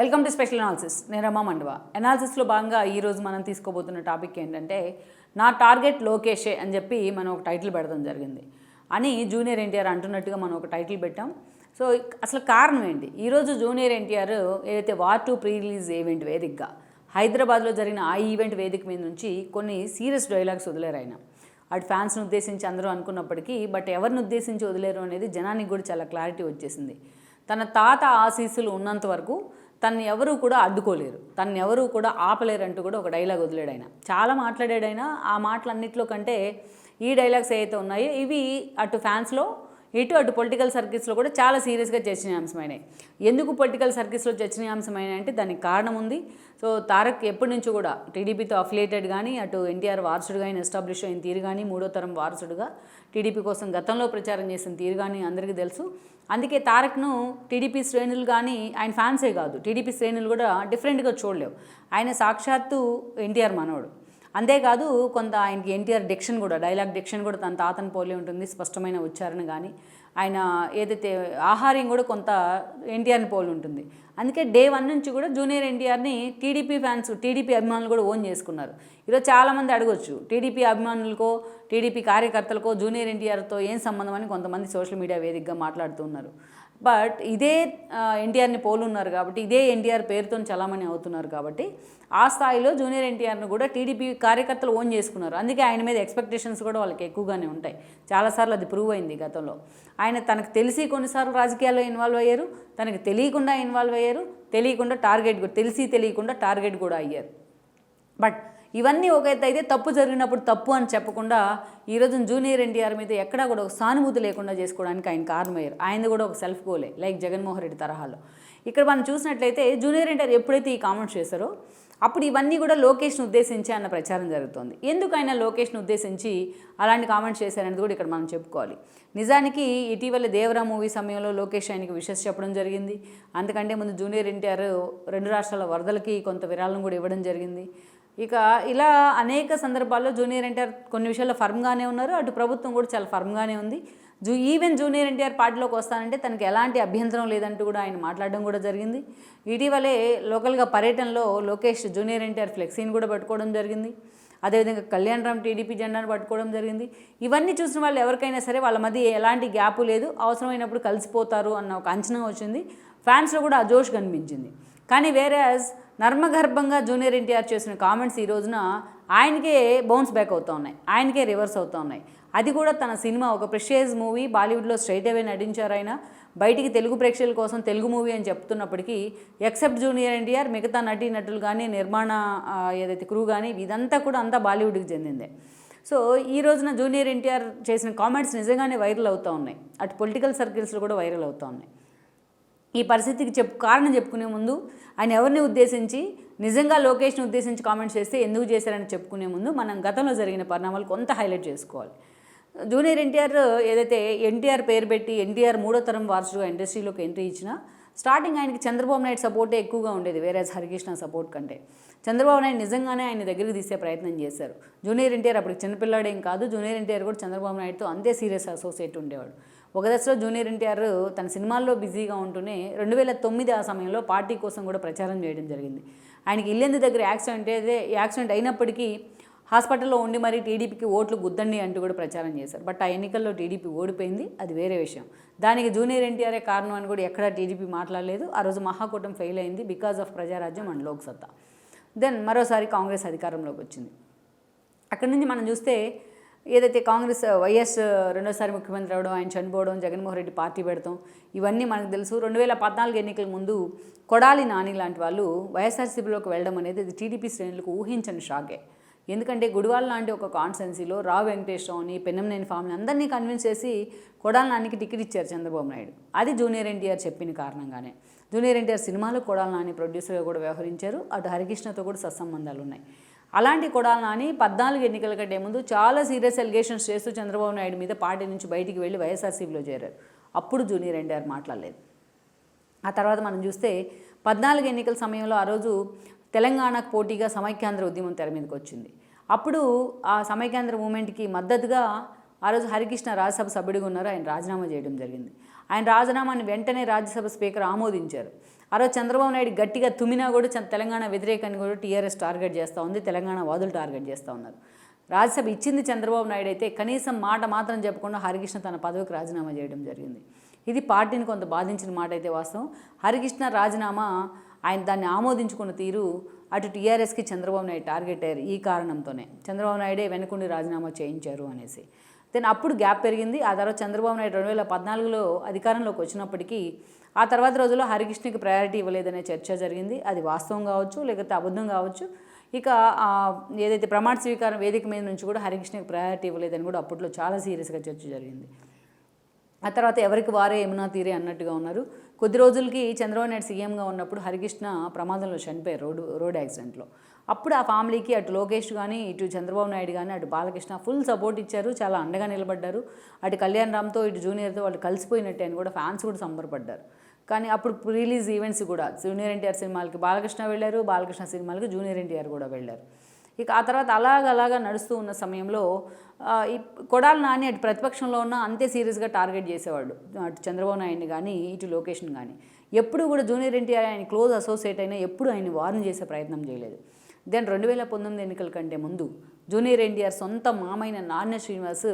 Welcome to special analysis నేను రమా మండవ. అనాలిసిస్లో భాగంగా ఈరోజు మనం తీసుకోబోతున్న టాపిక్ ఏంటంటే నా టార్గెట్ లోకేషే అని చెప్పి మనం ఒక టైటిల్ పెడతాం జరిగింది. అని జూనియర్ ఎన్టీఆర్ అంటున్నట్టుగా మనం ఒక టైటిల్ పెట్టాం. సో అసలు కారణం ఏంటి? ఈరోజు జూనియర్ ఎన్టీఆర్ ఏదైతే war two pre release event వేదికగా హైదరాబాద్లో జరిగిన ఆ ఈవెంట్ వేదిక మీద నుంచి కొన్ని సీరియస్ డైలాగ్స్ వదిలేరు ఆయన. అటు ఫ్యాన్స్ని ఉద్దేశించి అందరూ అనుకున్నప్పటికీ బట్ ఎవరిని ఉద్దేశించి వదిలేరు అనేది జనానికి కూడా చాలా క్లారిటీ వచ్చేసింది. తన తాత ఆశీస్సులు ఉన్నంత వరకు తను ఎవరు కూడా అడ్డుకోలేరు. తను ఎవరు కూడా ఆపలేరు అంటూ కూడా ఒక డైలాగ్ వదిలేడు ఆయన. చాలా మాట్లాడాడు ఆయన. ఆ మాటలన్నింటిలో కంటే ఈ డైలాగ్స్ ఏవైతే ఉన్నాయో ఇవి అటు ఫ్యాన్స్లో ఇటు అటు పొలిటికల్ సర్కిల్స్లో కూడా చాలా సీరియస్గా చర్చనీయాంశమైనాయి ఎందుకు పొలిటికల్ సర్కిల్స్లో చర్చనీయాంశమైనాయి అంటే దానికి కారణం ఉంది. సో తారక్ ఎప్పటి నుంచో కూడా టీడీపీతో అఫిలియేటెడ్ కానీ అటు ఎన్టీఆర్ వారసుడుగా ఆయన ఎస్టాబ్లిష్ అయిన తీరు కానీ మూడో తరం వారసుడుగా టీడీపీ కోసం గతంలో ప్రచారం చేసిన తీరు కానీ అందరికీ తెలుసు. అందుకే తారక్ను టీడీపీ శ్రేణులు కానీ ఆయన ఫ్యాన్సే కాదు. టీడీపీ శ్రేణులు కూడా డిఫరెంట్గా చూడలేవు. ఆయన సాక్షాత్తు ఎన్టీఆర్ మనవడు. అంతేకాదు కొంత ఆయనకి ఎన్టీఆర్ డిక్షన్ కూడా డైలాగ్ డిక్షన్ కూడా తన తాతను పోలే ఉంటుంది స్పష్టమైన ఉచ్చారణ కానీ. ఆయన ఏదైతే ఆహార్యం కూడా కొంత ఎన్టీఆర్ని పోలి ఉంటుంది. అందుకే డే వన్ నుంచి కూడా జూనియర్ ఎన్టీఆర్ని టీడీపీ ఫ్యాన్స్ టీడీపీ అభిమానులు కూడా ఓన్ చేసుకున్నారు. ఈరోజు చాలామంది అడగొచ్చు టీడీపీ అభిమానులకో టీడీపీ కార్యకర్తలకో జూనియర్ ఎన్టీఆర్తో ఏం సంబంధం అని కొంతమంది సోషల్ మీడియా వేదికగా మాట్లాడుతూ ఉన్నారు. బట్ ఇదే ఎన్టీఆర్ని పోలున్నారు కాబట్టి ఇదే ఎన్టీఆర్ పేరుతో చలామణి అవుతున్నారు కాబట్టి ఆ స్థాయిలో జూనియర్ ఎన్టీఆర్ను కూడా టీడీపీ కార్యకర్తలు ఓన్ చేసుకున్నారు. అందుకే ఆయన మీద ఎక్స్పెక్టేషన్స్ కూడా వాళ్ళకి ఎక్కువగానే ఉంటాయి. చాలాసార్లు అది ప్రూవ్ అయింది గతంలో. ఆయన తనకు తెలిసి కొన్నిసార్లు రాజకీయాల్లో ఇన్వాల్వ్ అయ్యారు తనకు తెలియకుండా ఇన్వాల్వ్ అయ్యారు తెలియకుండా టార్గెట్ కూడా తెలిసి తెలియకుండా టార్గెట్ కూడా అయ్యారు. బట్ ఇవన్నీ ఒక ఎత్తు అయితే తప్పు జరిగినప్పుడు తప్పు అని చెప్పకుండా ఈరోజు జూనియర్ ఎన్టీఆర్ మీద ఎక్కడా కూడా ఒక సానుభూతి లేకుండా చేసుకోవడానికి ఆయన కారణమయ్యారు. ఆయన కూడా ఒక సెల్ఫ్ గోలే లైక్ జగన్మోహన్ రెడ్డి తరహాలో. ఇక్కడ మనం చూసినట్లయితే జూనియర్ ఎన్టీఆర్ ఎప్పుడైతే ఈ కామెంట్స్ చేశారో అప్పుడు ఇవన్నీ కూడా లోకేష్ను ఉద్దేశించి అన్న ప్రచారం జరుగుతోంది. ఎందుకు ఆయన లోకేష్ను ఉద్దేశించి అలాంటి కామెంట్స్ చేశారనేది కూడా ఇక్కడ మనం చెప్పుకోవాలి. నిజానికి ఇటీవల దేవరా మూవీ సమయంలో లోకేష్ ఆయనకి విషెస్ చెప్పడం జరిగింది. అంతకంటే ముందు జూనియర్ ఎన్టీఆర్ రెండు రాష్ట్రాల వరదలకి కొంత విరాళం కూడా ఇవ్వడం జరిగింది. ఇక ఇలా అనేక సందర్భాల్లో జూనియర్ ఎన్టీఆర్ కొన్ని విషయాల్లో ఫర్మ్గానే ఉన్నారు. అటు ప్రభుత్వం కూడా చాలా ఫర్మ్గానే ఉంది. జూ ఈవెన్ జూనియర్ ఎన్టీఆర్ పార్టీలోకి వస్తానంటే తనకి ఎలాంటి అభ్యంతరం లేదంటూ కూడా ఆయన మాట్లాడడం కూడా జరిగింది. ఇటీవలే లోకల్గా పర్యటనలో లోకేష్ జూనియర్ ఎన్టీఆర్ ఫ్లెక్సీని కూడా పట్టుకోవడం జరిగింది. అదేవిధంగా కళ్యాణ్ రామ్ టీడీపీ జెండాను పట్టుకోవడం జరిగింది. ఇవన్నీ చూసిన వాళ్ళు ఎవరికైనా సరే వాళ్ళ మధ్య ఎలాంటి గ్యాప్ లేదు. అవసరమైనప్పుడు కలిసిపోతారు అన్న ఒక అంచనా వచ్చింది. ఫ్యాన్స్లో కూడా ఆ జోష్ కనిపించింది. కానీ వేరే యాజ్ నర్మగర్భంగా జూనియర్ ఎన్టీఆర్ చేసిన కామెంట్స్ ఈ రోజున ఆయనకే బౌన్స్ బ్యాక్ అవుతూ ఉన్నాయి. ఆయనకే రివర్స్ అవుతూ ఉన్నాయి. అది కూడా తన సినిమా ఒక ప్రెషియస్ మూవీ బాలీవుడ్లో స్ట్రైట్ అవే నటించారు ఆయన. బయటికి తెలుగు ప్రేక్షకుల కోసం తెలుగు మూవీ అని చెప్తున్నప్పటికీ ఎక్సెప్ట్ జూనియర్ ఎన్టీఆర్ మిగతా నటీ నటులు కానీ నిర్మాణ ఏదైతే క్రూ కానీ ఇదంతా కూడా అంతా బాలీవుడ్కి చెందిందే. సో ఈ రోజున జూనియర్ ఎన్టీఆర్ చేసిన కామెంట్స్ నిజంగానే వైరల్ అవుతూ ఉన్నాయి. అటు పొలిటికల్ సర్కిల్స్లో కూడా వైరల్ అవుతూ ఉన్నాయి. ఈ పరిస్థితికి చెప్పు కారణం చెప్పుకునే ముందు ఆయన ఎవరిని ఉద్దేశించి నిజంగా లోకేష్ని ఉద్దేశించి కామెంట్స్ చేస్తే ఎందుకు చేశారని చెప్పుకునే ముందు మనం గతంలో జరిగిన పరిణామాలు కొంత హైలైట్ చేసుకోవాలి. జూనియర్ ఎన్టీఆర్ ఏదైతే ఎన్టీఆర్ పేరు పెట్టి ఎన్టీఆర్ మూడో తరం వారసుడుగా ఇండస్ట్రీలోకి ఎంట్రీ ఇచ్చినా స్టార్టింగ్ ఆయనకి చంద్రబాబు నాయుడు సపోర్టే ఎక్కువగా ఉండేది వేరే హరికృష్ణ సపోర్ట్ కంటే. చంద్రబాబు నాయుడు నిజంగానే ఆయన దగ్గరికి తీసే ప్రయత్నం చేశారు. జూనియర్ ఎన్టీఆర్ అప్పుడు చిన్నపిల్లాడేం కాదు జూనియర్ ఎన్టీఆర్ కూడా చంద్రబాబు నాయుడుతో అంతే సీరియస్ అసోసియేట్ ఉండేవాడు. ఒక దశలో జూనియర్ ఎన్టీఆర్ తన సినిమాల్లో బిజీగా ఉంటూనే రెండు వేల తొమ్మిది ఆ సమయంలో పార్టీ కోసం కూడా ప్రచారం చేయడం జరిగింది. ఆయనకి ఇల్లెందు దగ్గర యాక్సిడెంట్ అయితే యాక్సిడెంట్ అయినప్పటికీ హాస్పిటల్లో ఉండి మరీ టీడీపీకి ఓట్లు గుద్దండి అంటూ కూడా ప్రచారం చేశారు. బట్ ఆ ఎన్నికల్లో టీడీపీ ఓడిపోయింది. అది వేరే విషయం. దానికి జూనియర్ ఎన్టీఆరే కారణం అని కూడా ఎక్కడా టీడీపీ మాట్లాడలేదు. ఆ రోజు మహాకూటం ఫెయిల్ అయింది because of Prajarajyam and Loksatta then మరోసారి కాంగ్రెస్ అధికారంలోకి వచ్చింది. అక్కడి నుంచి మనం చూస్తే ఏదైతే కాంగ్రెస్ వైఎస్ రెండోసారి ముఖ్యమంత్రి అవడం ఆయన చనిపోవడం జగన్మోహన్ రెడ్డి పార్టీ పెడతాం ఇవన్నీ మనకు తెలుసు. రెండు వేల పద్నాలుగు ఎన్నికల ముందు కొడాలి నాని లాంటి వాళ్ళు వైఎస్ఆర్సీపీలోకి వెళ్ళడం అనేది అది టీడీపీ శ్రేణులకు ఊహించని షాకే. ఎందుకంటే గుడివాళ్ళ లాంటి ఒక కాన్స్టెన్సీలో రావు వెంకటేశ్వరరావుని పెన్నంనేని ఫామ్ని అందరినీ కన్విన్స్ చేసి కొడాల నానికి టికెట్ ఇచ్చారు చంద్రబాబు నాయుడు. అది జూనియర్ ఎన్టీఆర్ చెప్పిన కారణంగానే. జూనియర్ ఎన్టీఆర్ సినిమాలో కొడాల నాని ప్రొడ్యూసర్గా కూడా వ్యవహరించారు. అటు హరికృష్ణతో కూడా సత్సంబంధాలు ఉన్నాయి అలాంటి కొడాలి నాని పద్నాలుగు ఎన్నికల కంటే ముందు చాలా సీరియస్ ఎలిగేషన్స్ చేస్తూ చంద్రబాబు నాయుడు మీద పార్టీ నుంచి బయటికి వెళ్ళి వైఎస్ఆర్సీపీలో చేరారు. అప్పుడు జూనియర్ ఎన్టీఆర్ మాట్లాడలేదు. ఆ తర్వాత మనం చూస్తే పద్నాలుగు ఎన్నికల సమయంలో ఆ రోజు తెలంగాణకు పోటీగా సమైక్యాంధ్ర ఉద్యమం తెర మీదకి వచ్చింది. అప్పుడు ఆ సమైక్యాంధ్ర మూమెంట్కి మద్దతుగా ఆ రోజు హరికృష్ణ రాజ్యసభ సభ్యుడిగా ఉన్నారు. ఆయన రాజీనామా చేయడం జరిగింది. ఆయన రాజీనామాని వెంటనే రాజ్యసభ స్పీకర్ ఆమోదించారు. ఆ రోజు చంద్రబాబు నాయుడు గట్టిగా తుమినా కూడా చ- తెలంగాణ వ్యతిరేకాన్ని కూడా టీఆర్ఎస్ టార్గెట్ చేస్తూ ఉంది. తెలంగాణ వాదులు టార్గెట్ చేస్తూ ఉన్నారు. రాజ్యసభ ఇచ్చింది చంద్రబాబు నాయుడు అయితే కనీసం మాట మాత్రం చెప్పకుండా హరికృష్ణ తన పదవికి రాజీనామా చేయడం జరిగింది. ఇది పార్టీని కొంత బాధించిన మాట అయితే వాస్తవం. హరికృష్ణ రాజీనామా ఆయన దాన్ని ఆమోదించుకున్న తీరు అటు టీఆర్ఎస్కి చంద్రబాబు నాయుడు టార్గెట్ అయ్యారు ఈ కారణంతోనే. చంద్రబాబు నాయుడే వెనుకుండి రాజీనామా చేయించారు అనేసి. దెన్ అప్పుడు గ్యాప్ పెరిగింది. ఆ తర్వాత చంద్రబాబు నాయుడు రెండు వేల పద్నాలుగులో అధికారంలోకి వచ్చినప్పటికీ ఆ తర్వాత రోజుల్లో హరికృష్ణకి ప్రయారిటీ ఇవ్వలేదనే చర్చ జరిగింది. అది వాస్తవం కావచ్చు లేకపోతే అబద్ధం కావచ్చు. ఇక ఏదైతే ప్రమాణ స్వీకారం వేదిక మీద నుంచి కూడా హరికృష్ణకి ప్రయారిటీ ఇవ్వలేదని కూడా అప్పట్లో చాలా సీరియస్గా చర్చ జరిగింది. ఆ తర్వాత ఎవరికి వారే యమునా తీరే అన్నట్టుగా ఉన్నారు. కొద్ది రోజులకి చంద్రబాబు నాయుడు సీఎంగా ఉన్నప్పుడు హరికృష్ణ ప్రమాదంలో చనిపోయారు రోడ్డు రోడ్ యాక్సిడెంట్లో. అప్పుడు ఆ ఫ్యామిలీకి అటు లోకేష్ కానీ ఇటు చంద్రబాబు నాయుడు కానీ అటు బాలకృష్ణ ఫుల్ సపోర్ట్ ఇచ్చారు. చాలా అండగా నిలబడ్డారు. అటు కళ్యాణ్ రామ్తో ఇటు జూనియర్తో వాళ్ళు కలిసిపోయినట్టే అని కూడా ఫ్యాన్స్ కూడా సంబరపడ్డారు. కానీ అప్పుడు రిలీజ్ ఈవెంట్స్ కూడా జూనియర్ ఎన్టీఆర్ సినిమాలకి బాలకృష్ణ వెళ్ళారు. బాలకృష్ణ సినిమాలకి జూనియర్ ఎన్టీఆర్ కూడా వెళ్ళారు. ఇక ఆ తర్వాత అలాగ అలాగా నడుస్తూ ఉన్న సమయంలో ఈ కొడాల నాని అటు ప్రతిపక్షంలో ఉన్న అంతే సీరియస్గా టార్గెట్ చేసేవాడు. అటు చంద్రబాబు నాయుడిని కానీ ఇటు లొకేషన్ కానీ ఎప్పుడు కూడా జూనియర్ ఎన్టీఆర్ ఆయన క్లోజ్ అసోసియేట్ అయినా ఎప్పుడు ఆయన వార్న్ చేసే ప్రయత్నం చేయలేదు. దెన్ రెండు వేల పంతొమ్మిది ఎన్నికల కంటే ముందు జూనియర్ ఎన్టీఆర్ సొంత మామైన నాన్న శ్రీనివాస్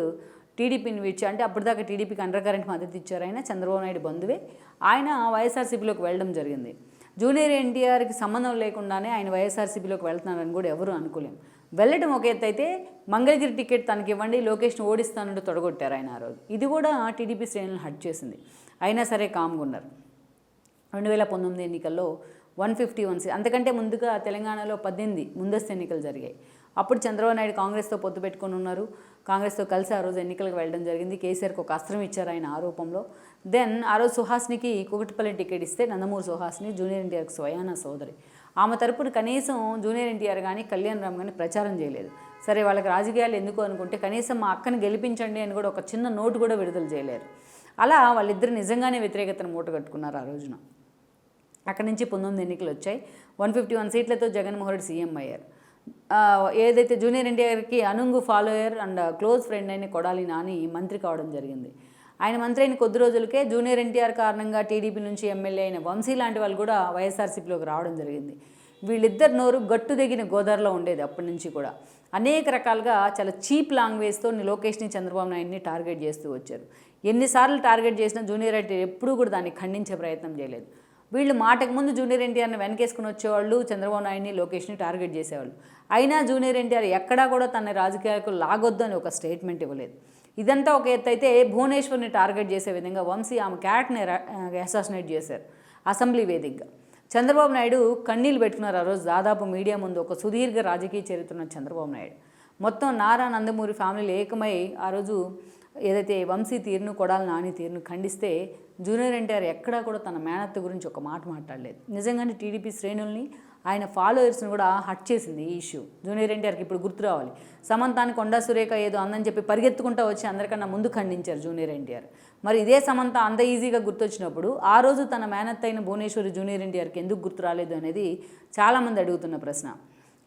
టీడీపీని విడిచి అంటే అప్పటిదాకా టీడీపీకి అండర్ కరెంట్ మద్దతు ఇచ్చారు ఆయన చంద్రబాబు నాయుడు బంధువే. ఆయన వైఎస్ఆర్సీపీలోకి వెళ్ళడం జరిగింది. జూనియర్ ఎన్టీఆర్కి సంబంధం లేకుండానే ఆయన వైఎస్ఆర్సీపీలోకి వెళ్తున్నారని కూడా ఎవరు అనుకోలేం. వెళ్ళడం ఒక ఎత్తు అయితే మంగళగిరి టికెట్ తనకి ఇవ్వండి లోకేష్ను ఓడిస్తానంటూ తొడగొట్టారు ఆయన ఆ రోజు. ఇది కూడా టీడీపీ శ్రేణులను హట్ చేసింది. అయినా సరే కామ్గా ఉన్నారు. రెండు వేల పంతొమ్మిది ఎన్నికల్లో వన్ ఫిఫ్టీ వన్ అంతకంటే ముందుగా తెలంగాణలో పద్దెనిమిది ముందస్తు ఎన్నికలు జరిగాయి. అప్పుడు చంద్రబాబు నాయుడు కాంగ్రెస్తో పొత్తు పెట్టుకొని ఉన్నారు. కాంగ్రెస్తో కలిసి ఆ రోజు ఎన్నికలకు వెళ్ళడం జరిగింది. కేసీఆర్కి ఒక అస్త్రం ఇచ్చారు ఆయన ఆరోపంలో. దెన్ ఆ రోజు సుహాస్నికి కుకటిపల్లి టికెట్ ఇస్తే నందమూరి సుహాస్ని జూనియర్ ఎన్టీఆర్కి స్వయాన సోదరి. ఆమె తరపున కనీసం జూనియర్ ఎన్టీఆర్ కానీ కళ్యాణ్ రామ్ కానీ ప్రచారం చేయలేదు. సరే వాళ్ళకి రాజకీయాలు ఎందుకు అనుకుంటే కనీసం మా అక్కని గెలిపించండి అని కూడా ఒక చిన్న నోటు కూడా విడుదల చేయలేరు అలా వాళ్ళిద్దరు నిజంగానే వ్యతిరేకతను మూటగట్టుకున్నారు ఆ రోజున. అక్కడి నుంచి పంతొమ్మిది ఎన్నికలు వచ్చాయి. వన్ ఫిఫ్టీ వన్ సీట్లతో జగన్మోహన్ రెడ్డి సీఎం అయ్యారు. ఏదైతే జూనియర్ ఎన్టీఆర్కి అనుంగు ఫాలోయర్ అండ్ క్లోజ్ ఫ్రెండ్ అయిన కొడాలి నాని మంత్రి కావడం జరిగింది. ఆయన మంత్రి అయిన కొద్ది రోజులకే జూనియర్ ఎన్టీఆర్ కారణంగా టీడీపీ నుంచి ఎమ్మెల్యే అయిన వంశీ లాంటి వాళ్ళు కూడా వైఎస్ఆర్సీపీలోకి రావడం జరిగింది. వీళ్ళిద్దరు నోరు గట్టు దిగిన గోదావరిలో ఉండేది అప్పటి నుంచి కూడా. అనేక రకాలుగా చాలా చీప్ లాంగ్వేజ్తో లోకేష్ని చంద్రబాబు నాయుడిని టార్గెట్ చేస్తూ వచ్చారు. ఎన్నిసార్లు టార్గెట్ చేసినా జూనియర్ ఎన్టీఆర్ ఎప్పుడూ కూడా దాన్ని ఖండించే ప్రయత్నం చేయలేదు. వీళ్ళు మాటకు ముందు జూనియర్ ఎన్టీఆర్ని వెనకేసుకుని వచ్చేవాళ్ళు చంద్రబాబు నాయుడిని లోకేష్ని టార్గెట్ చేసేవాళ్ళు. అయినా జూనియర్ ఎన్టీఆర్ ఎక్కడా కూడా తన రాజకీయాలకు లాగొద్దు అని ఒక స్టేట్మెంట్ ఇవ్వలేదు. ఇదంతా ఒక ఎత్తు అయితే భువనేశ్వర్ని టార్గెట్ చేసే విధంగా వంశీ ఆమె క్యాట్ని అసాసినేట్ చేశారు. అసెంబ్లీ వేదికగా. చంద్రబాబు నాయుడు కన్నీళ్ళు పెట్టుకున్నారు ఆ రోజు. దాదాపు మీడియా ముందు ఒక సుదీర్ఘ రాజకీయ చరిత్ర ఉన్న చంద్రబాబు నాయుడు. మొత్తం నారా నందమూరి ఫ్యామిలీలు ఏకమై ఆ రోజు ఏదైతే వంశీ తీరును కొడాలి నాని తీరును ఖండిస్తే జూనియర్ ఎన్టీఆర్ ఎక్కడా కూడా తన మేనత్త గురించి ఒక మాట మాట్లాడలేదు. నిజంగానే టీడీపీ శ్రేణుల్ని ఆయన ఫాలోయర్స్ని కూడా హట్ చేసింది ఈ ఇష్యూ. జూనియర్ ఎన్టీఆర్కి ఇప్పుడు గుర్తు రావాలి. సమంతాన్ని కొండా సురేఖ ఏదో అందని చెప్పి పరిగెత్తుకుంటా వచ్చి అందరికన్నా ముందు ఖండించారు జూనియర్ ఎన్టీఆర్. మరి ఇదే సమంత అంత ఈజీగా గుర్తొచ్చినప్పుడు ఆ రోజు తన మేనత్ అయిన భువనేశ్వరి జూనియర్ ఎన్టీఆర్కి ఎందుకు గుర్తు రాలేదు అనేది చాలామంది అడుగుతున్న ప్రశ్న.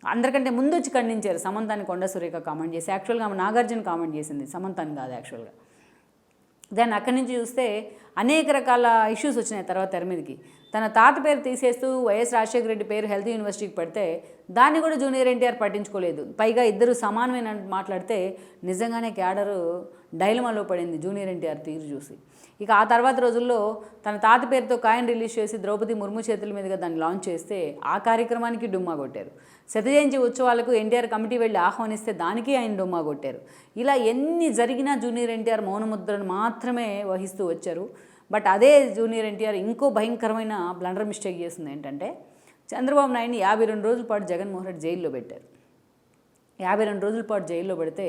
అందరికంటే ముందు వచ్చి ఖండించారు సమంతాన్ని కొండ సురేఖ కామెంట్ చేసి యాక్చువల్గా ఆమె నాగార్జున కామెంట్ చేసింది. సమంతాన్ని కాదు యాక్చువల్గా. దెన్ అక్కడి నుంచి చూస్తే అనేక రకాల ఇష్యూస్ వచ్చినాయి తర్వాత తెర మీదకి. తన తాత పేరు తీసేస్తూ వైఎస్ రాజశేఖర రెడ్డి పేరు హెల్త్ యూనివర్సిటీకి పెడితే దాన్ని కూడా జూనియర్ ఎన్టీఆర్ పట్టించుకోలేదు. పైగా ఇద్దరు సమానమైన మాట్లాడితే నిజంగానే క్యాడరు డైలమాలో పడింది జూనియర్ ఎన్టీఆర్ తీరు చూసి. ఇక ఆ తర్వాత రోజుల్లో తన తాత పేరుతో కాయిన్ రిలీజ్ చేసి ద్రౌపది ముర్ము చేతుల మీదుగా దాన్ని లాంచ్ చేస్తే ఆ కార్యక్రమానికి డుమ్మా కొట్టారు. శతజయంతి ఉత్సవాలకు ఎన్టీఆర్ కమిటీ వెళ్ళి ఆహ్వానిస్తే దానికి ఆయన డుమ్మా కొట్టారు. ఇలా ఎన్ని జరిగినా జూనియర్ ఎన్టీఆర్ మౌనముద్రను మాత్రమే వహిస్తూ వచ్చారు. బట్ అదే జూనియర్ ఎన్టీఆర్ ఇంకో భయంకరమైన బ్లండర్ మిస్టేక్ చేసింది ఏంటంటే చంద్రబాబు నాయుడిని యాభై రెండు రోజుల పాటు జగన్మోహన్ రెడ్డి జైల్లో పెట్టారు. యాభై రెండు రోజుల పాటు జైల్లో పెడితే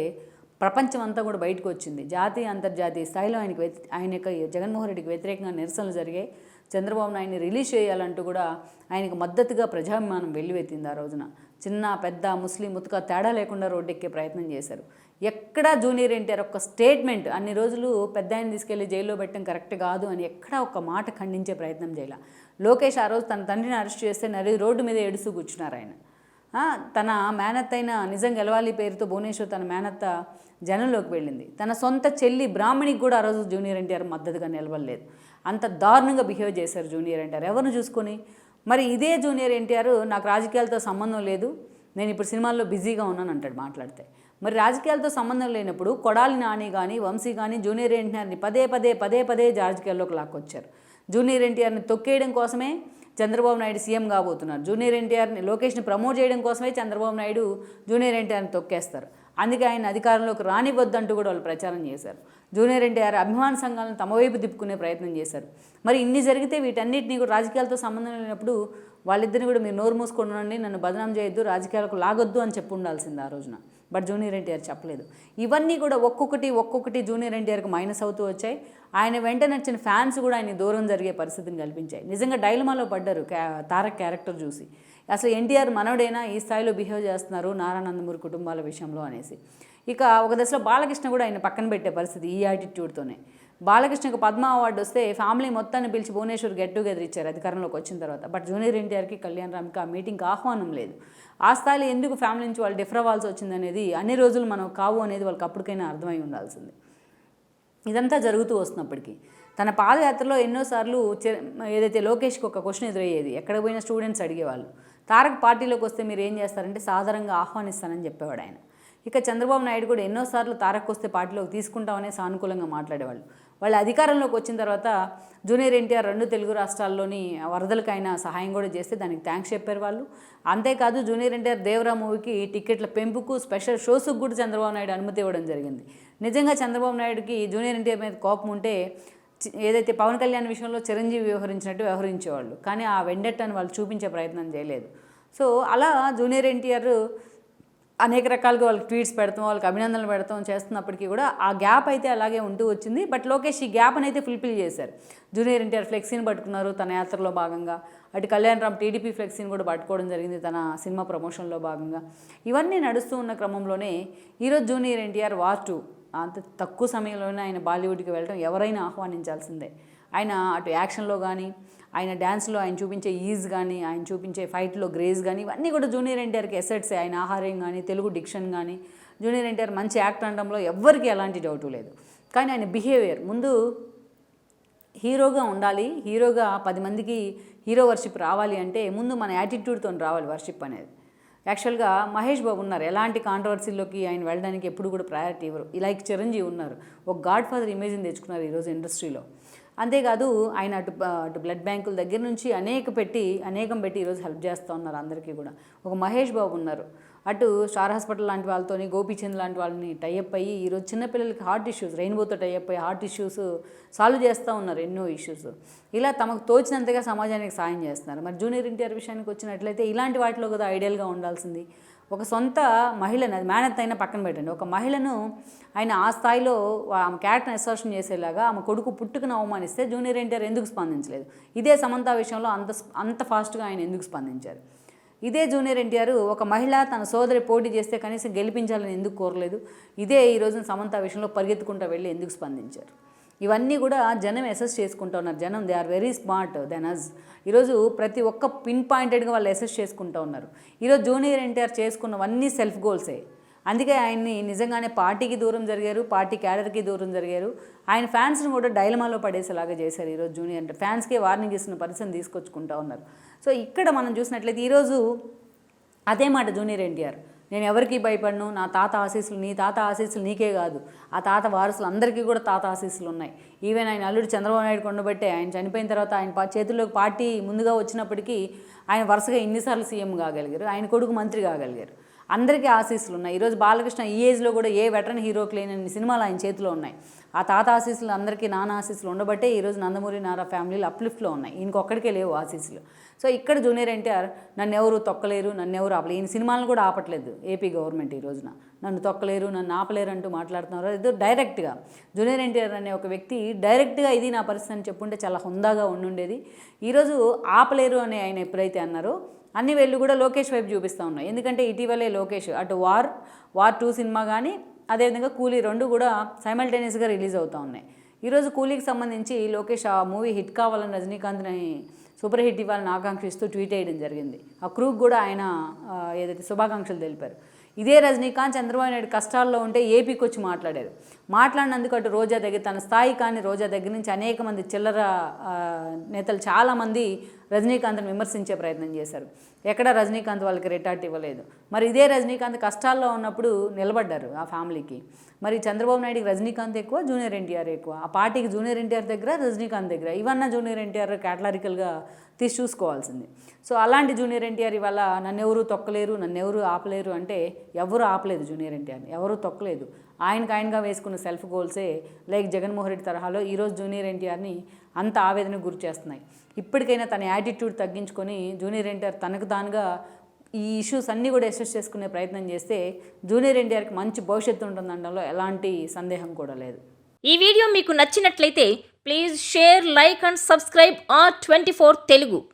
ప్రపంచం అంతా కూడా బయటకు వచ్చింది. జాతీయ అంతర్జాతీయ స్థాయిలో ఆయనకి ఆయన యొక్క జగన్మోహన్ రెడ్డికి వ్యతిరేకంగా నిరసనలు జరిగాయి. చంద్రబాబు నాయుడిని రిలీజ్ చేయాలంటూ కూడా ఆయనకు మద్దతుగా ప్రజాభిమానం వెల్లువెత్తింది ఆ రోజున. చిన్న పెద్ద ముస్లిం ముతుక తేడా లేకుండా రోడ్డెక్కే ప్రయత్నం చేశారు. ఎక్కడా జూనియర్ ఎన్టీఆర్ ఒక స్టేట్మెంట్ అన్ని రోజులు పెద్ద ఆయన తీసుకెళ్ళి జైల్లో పెట్టడం కరెక్ట్ కాదు అని ఎక్కడా ఒక మాట ఖండించే ప్రయత్నం చేయాల. లోకేష్ ఆ రోజు తన తండ్రిని అరెస్ట్ చేస్తే నరి రోడ్డు మీద ఏడుస్తూ కూర్చున్నారు ఆయన. తన మేనత్త అయిన నిజం గెలవాలి పేరుతో భువనేశ్వర్ తన మేనత్త జనంలోకి వెళ్ళింది. తన సొంత చెల్లి బ్రాహ్మణికి కూడా ఆ రోజు జూనియర్ ఎన్టీఆర్ మద్దతుగా నిలబడలేదు. అంత దారుణంగా బిహేవ్ చేశారు జూనియర్ ఎన్టీఆర్. ఎవరిని చూసుకొని? మరి ఇదే జూనియర్ ఎన్టీఆర్ నాకు రాజకీయాలతో సంబంధం లేదు నేను ఇప్పుడు సినిమాల్లో బిజీగా ఉన్నాను అంటాడు మాట్లాడితే. మరి రాజకీయాలతో సంబంధం లేనప్పుడు కొడాలి నాని కానీ వంశీ కానీ జూనియర్ ఎన్టీఆర్ని పదే పదే పదే పదే రాజకీయాల్లోకి లాక్కొచ్చారు. జూనియర్ ఎన్టీఆర్ని తొక్కేయడం కోసమే చంద్రబాబు నాయుడు సీఎం కాబోతున్నారు. జూనియర్ ఎన్టీఆర్ని లోకేష్ని ప్రమోట్ చేయడం కోసమే చంద్రబాబు నాయుడు జూనియర్ ఎన్టీఆర్ని తొక్కేస్తారు. అందుకే ఆయన అధికారంలోకి రానివద్దంటూ కూడా వాళ్ళు ప్రచారం చేశారు. జూనియర్ ఎన్టీఆర్ అభిమాన సంఘాలను తమ వైపు తిప్పుకునే ప్రయత్నం చేశారు. మరి ఇన్ని జరిగితే వీటన్నిటిని కూడా రాజకీయాలతో సంబంధం లేనప్పుడు వాళ్ళిద్దరిని కూడా మీరు నోరు మూసుకొని నన్ను బదనాం చేయొద్దు రాజకీయాలకు లాగొద్దు అని చెప్పి ఉండాల్సింది ఆ రోజున. బట్ జూనియర్ ఎన్టీఆర్ చెప్పలేదు. ఇవన్నీ కూడా ఒక్కొక్కటి ఒక్కొక్కటి జూనియర్ ఎన్టీఆర్కి మైనస్ అవుతూ వచ్చాయి. ఆయన వెంట నచ్చిన ఫ్యాన్స్ కూడా ఆయన దూరం జరిగే పరిస్థితిని కల్పించాయి. నిజంగా డైలమాలో పడ్డారు క్యా- తారక్ క్యారెక్టర్ చూసి. అసలు ఎన్టీఆర్ మనవడైనా? ఈ స్థాయిలో బిహేవ్ చేస్తున్నారు నారానందమూరి కుటుంబాల విషయంలో అనేసి. ఇక ఒక దశలో బాలకృష్ణ కూడా ఆయన పక్కన పెట్టే పరిస్థితి ఈ యాటిట్యూడ్తోనే. బాలకృష్ణకు పద్మ అవార్డు వస్తే ఫ్యామిలీ మొత్తాన్ని పిలిచి భువనేశ్వర్ గెట్ టుగెదర్ ఇచ్చారు అధికారంలోకి వచ్చిన తర్వాత. బట్ జూనియర్ ఎన్టీఆర్కి కళ్యాణ్ రామ్కి ఆ మీటింగ్కి ఆహ్వానం లేదు. ఆ స్థాయిలో ఎందుకు ఫ్యామిలీ నుంచి వాళ్ళు డిఫర్ అవ్వాల్సి వచ్చిందనేది అన్ని రోజులు మనం కావు అనేది వాళ్ళకి అప్పటికైనా అర్థమై ఉండాల్సింది. ఇదంతా జరుగుతూ వస్తున్నప్పటికీ తన పాదయాత్రలో ఎన్నోసార్లు ఏదైతే లోకేష్కి ఒక క్వశ్చన్ ఎదురయ్యేది ఎక్కడ పోయిన స్టూడెంట్స్ అడిగేవాళ్ళు తారక్ పార్టీలోకి వస్తే మీరు ఏం చేస్తారంటే సాధారణంగా ఆహ్వానిస్తానని చెప్పేవాడు ఆయన. ఇక చంద్రబాబు నాయుడు కూడా ఎన్నోసార్లు తారక్ వస్తే పార్టీలోకి తీసుకుంటామనే సానుకూలంగా మాట్లాడేవాళ్ళు. వాళ్ళు అధికారంలోకి వచ్చిన తర్వాత జూనియర్ ఎన్టీఆర్ రెండు తెలుగు రాష్ట్రాల్లోని వరదలకైనా సహాయం కూడా చేస్తే దానికి థ్యాంక్స్ చెప్పారు వాళ్ళు. అంతేకాదు జూనియర్ ఎన్టీఆర్ దేవరా మూవీకి టికెట్ల పెంపుకు స్పెషల్ షోస్కు కూడా చంద్రబాబు నాయుడు అనుమతి ఇవ్వడం జరిగింది. నిజంగా చంద్రబాబు నాయుడుకి జూనియర్ ఎన్టీఆర్ మీద కోపం ఉంటే ఏదైతే పవన్ కళ్యాణ్ విషయంలో చిరంజీవి వ్యవహరించినట్టు వ్యవహరించేవాళ్ళు. కానీ ఆ వెండెట్ అని వాళ్ళు చూపించే ప్రయత్నం చేయలేదు. సో అలా జూనియర్ ఎన్టీఆర్ అనేక రకాలుగా వాళ్ళకి ట్వీట్స్ పెడతాం వాళ్ళకి అభినందనలు పెడతాం చేస్తున్నప్పటికీ కూడా ఆ గ్యాప్ అయితే అలాగే ఉంటూ వచ్చింది. బట్ లోకేష్ ఈ గ్యాప్ని అయితే ఫుల్ఫిల్ చేశారు. జూనియర్ ఎన్టీఆర్ ఫ్లెక్సీని పట్టుకున్నారు తన యాత్రలో భాగంగా. అటు కళ్యాణ్ రామ్ టీడీపీ ఫ్లెక్సీని కూడా పట్టుకోవడం జరిగింది తన సినిమా ప్రమోషన్లో భాగంగా. ఇవన్నీ నడుస్తూ ఉన్న క్రమంలోనే ఈరోజు జూనియర్ ఎన్టీఆర్ వార్ టూ అంత తక్కువ సమయంలోనే ఆయన బాలీవుడ్కి వెళ్ళడం ఎవరైనా ఆహ్వానించాల్సిందే. ఆయన అటు యాక్షన్లో కానీ ఆయన డ్యాన్స్లో ఆయన చూపించే ఈజ్ కానీ ఆయన చూపించే ఫైట్లో గ్రేజ్ కానీ ఇవన్నీ కూడా జూనియర్ ఎన్టీఆర్కి ఎసెట్సే ఆయన ఆహారం కానీ తెలుగు డిక్షన్ కానీ జూనియర్ ఎన్టీఆర్ మంచి యాక్ట్ అనడంలో ఎవ్వరికీ ఎలాంటి డౌట్ లేదు. కానీ ఆయన బిహేవియర్ ముందు హీరోగా ఉండాలి హీరోగా పది మందికి హీరో వర్షిప్ రావాలి అంటే ముందు మన యాటిట్యూడ్తో రావాలి వర్షిప్ అనేది. యాక్చువల్గా మహేష్ బాబు ఉన్నారు. ఎలాంటి కాంట్రవర్సీలోకి ఆయన వెళ్ళడానికి ఎప్పుడు కూడా ప్రయారిటీ ఇవ్వరు. లైక్ చిరంజీవి ఉన్నారు. ఒక గాడ్ ఫాదర్ ఇమేజ్ని తెచ్చుకున్నారు ఈరోజు ఇండస్ట్రీలో. అంతేకాదు ఆయన అటు అటు బ్లడ్ బ్యాంకుల దగ్గర నుంచి అనేక పెట్టి అనేకం పెట్టి ఈరోజు హెల్ప్ చేస్తూ ఉన్నారు అందరికీ కూడా. ఒక మహేష్ బాబు ఉన్నారు. అటు స్టార్ హాస్పిటల్ లాంటి వాళ్ళతోని గోపీచంద్ లాంటి వాళ్ళని టైఅప్ అయ్యి ఈరోజు చిన్నపిల్లలకి హార్ట్ ఇష్యూస్ రెయిన్బోతో టైఅప్ అయ్యి హార్ట్ ఇష్యూస్ సాల్వ్ చేస్తూ ఉన్నారు ఎన్నో ఇష్యూస్ ఇలా తమకు తోచినంతగా సమాజానికి సాయం చేస్తున్నారు. మరి జూనియర్ ఎన్టీఆర్ విషయానికి వచ్చినట్లయితే ఇలాంటి వాటిలో కదా ఐడియల్గా ఉండాల్సింది. ఒక సొంత మహిళను అది మేనత్ అయినా పక్కన పెట్టండి. ఒక మహిళను ఆయన ఆ స్థాయిలో ఆమె క్యారెక్టర్ని అసర్షన్ చేసేలాగా ఆమె కొడుకు పుట్టుకుని అవమానిస్తే జూనియర్ ఎన్టీఆర్ ఎందుకు స్పందించలేదు? ఇదే సమంత విషయంలో అంత అంత ఫాస్ట్గా ఆయన ఎందుకు స్పందించారు? ఇదే జూనియర్ ఎన్టీఆర్ ఒక మహిళ తన సోదరి పోటీ చేస్తే కనీసం గెలిపించాలని ఎందుకు కోరలేదు? ఇదే ఈ రోజున సమంత విషయంలో పరిగెత్తుకుంటూ వెళ్ళి ఎందుకు స్పందించారు? ఇవన్నీ కూడా జనం అసెస్ చేసుకుంటూ ఉన్నారు. జనం they are very smart than us ఈరోజు ప్రతి ఒక్క పిన్ పాయింటెడ్గా వాళ్ళు అసెస్ చేసుకుంటూ ఉన్నారు. ఈరోజు జూనియర్ ఎన్టీఆర్ చేసుకున్నవన్నీ సెల్ఫ్ గోల్సే అందుకే ఆయన్ని నిజంగానే పార్టీకి దూరం జరిగారు పార్టీ క్యాడర్కి దూరం జరిగారు. ఆయన ఫ్యాన్స్ని కూడా డైలమాలో పడేసేలాగా చేశారు ఈరోజు జూనియర్ అంటే ఫ్యాన్స్కే వార్నింగ్ ఇస్తున్న పరిస్థితిని తీసుకొచ్చుకుంటా ఉన్నారు. సో ఇక్కడ మనం చూసినట్లయితే ఈరోజు అదే మాట జూనియర్ ఎన్టీఆర్ నేను ఎవరికి భయపడను నా తాత ఆశీస్సులు నీ తాత ఆశీస్సులు నీకే కాదు. ఆ తాత వారసులు అందరికీ కూడా తాత ఆశీస్సులు ఉన్నాయి. ఈవెన్ ఆయన అల్లుడు చంద్రబాబు నాయుడు కొండబట్టే ఆయన చనిపోయిన తర్వాత ఆయన పా- చేతుల్లోకి పార్టీ ముందుగా వచ్చినప్పటికీ ఆయన వరుసగా ఇన్నిసార్లు సీఎం కాగలిగారు ఆయన కొడుకు మంత్రి కాగలిగారు. అందరికీ ఆశీస్సులు ఉన్నాయి. ఈరోజు బాలకృష్ణ ఈ ఏజ్లో కూడా ఏ వెటరన్ హీరోకి లేని సినిమాలు ఆయన చేతిలో ఉన్నాయి. ఆ తాత ఆశీస్సులు అందరికీ నాన్న ఆశీస్సులు ఉండబట్టే ఈరోజు నందమూరి నారా ఫ్యామిలీలు అప్లిఫ్ట్లో ఉన్నాయి. ఇంకొక్కడికే లేవు ఆశీస్సులు. సో ఇక్కడ జూనియర్ ఎన్టీఆర్ నన్ను ఎవరు తొక్కలేరు నన్ను ఎవరు ఆపలేరు ఈయన సినిమాలను కూడా ఆపట్లేదు ఏపీ గవర్నమెంట్ ఈ రోజున. నన్ను తొక్కలేరు నన్ను ఆపలేరు అంటూ మాట్లాడుతున్నారు. ఇది డైరెక్ట్గా జూనియర్ ఎన్టీఆర్ అనే ఒక వ్యక్తి డైరెక్ట్గా ఇది నా పరిస్థితి అని చెప్పుంటే చాలా హుందాగా ఉండుండేది. ఈరోజు ఆపలేరు అని ఆయన ఎప్పుడైతే అన్నారో అన్ని వెళ్ళి కూడా లోకేష్ వైపు చూపిస్తూ ఉన్నాయి. ఎందుకంటే ఇటీవలే లోకేష్ అటు వార్ వార్ టూ సినిమా కానీ అదేవిధంగా కూలీ రెండు కూడా సైమల్టేనియస్గా రిలీజ్ అవుతూ ఉన్నాయి. ఈరోజు కూలీకి సంబంధించి లోకేష్ ఆ మూవీ హిట్ కావాలని రజనీకాంత్ని సూపర్ హిట్ ఇవ్వాలని ఆకాంక్షిస్తూ ట్వీట్ చేయడం జరిగింది. ఆ క్రూకి కూడా ఆయన ఏదైతే శుభాకాంక్షలు తెలిపారు. ఇదే రజనీకాంత్ చంద్రబాబు నాయుడు కష్టాల్లో ఉంటే ఏపీకి వచ్చి మాట్లాడారు. మాట్లాడినందుకు అటు రోజా దగ్గర తన స్థాయి కానీ రోజా దగ్గర నుంచి అనేక మంది చిల్లర నేతలు చాలామంది రజనీకాంత్ని విమర్శించే ప్రయత్నం చేశారు. ఎక్కడ రజనీకాంత్ వాళ్ళకి రిటార్ట్ ఇవ్వలేదు. మరి ఇదే రజనీకాంత్ కష్టాల్లో ఉన్నప్పుడు నిలబడ్డారు ఆ ఫ్యామిలీకి. మరి చంద్రబాబు నాయుడుకి రజనీకాంత్ ఎక్కువ జూనియర్ ఎన్టీఆర్ ఎక్కువ. ఆ పార్టీకి జూనియర్ ఎన్టీఆర్ దగ్గర రజనీకాంత్ దగ్గర. ఇవన్న జూనియర్ ఎన్టీఆర్ క్యాటలారికల్గా తీసి చూసుకోవాల్సింది. సో అలాంటి జూనియర్ ఎన్టీఆర్ ఇవాళ నన్నెవరూ తొక్కలేరు నన్నెవరూ ఆపలేరు అంటే ఎవరు ఆపలేదు జూనియర్ ఎన్టీఆర్ ఎవరు తొక్కలేదు. ఆయనకు ఆయనగా వేసుకున్న సెల్ఫ్ గోల్సే లైక్ జగన్మోహన్ రెడ్డి తరహాలో ఈరోజు జూనియర్ ఎన్టీఆర్ని అంత ఆవేదనకు గురి చేస్తున్నాయి. ఇప్పటికైనా తన యాటిట్యూడ్ తగ్గించుకొని జూనియర్ ఎన్టీఆర్ తనకు తానుగా ఈ ఇష్యూస్ అన్నీ కూడా అసెస్ చేసుకునే ప్రయత్నం చేస్తే జూనియర్ ఎన్టీఆర్కి మంచి భవిష్యత్తు ఉంటుందనడంలో ఎలాంటి సందేహం కూడా లేదు. ఈ వీడియో మీకు నచ్చినట్లయితే please share like and subscribe R twenty Telugu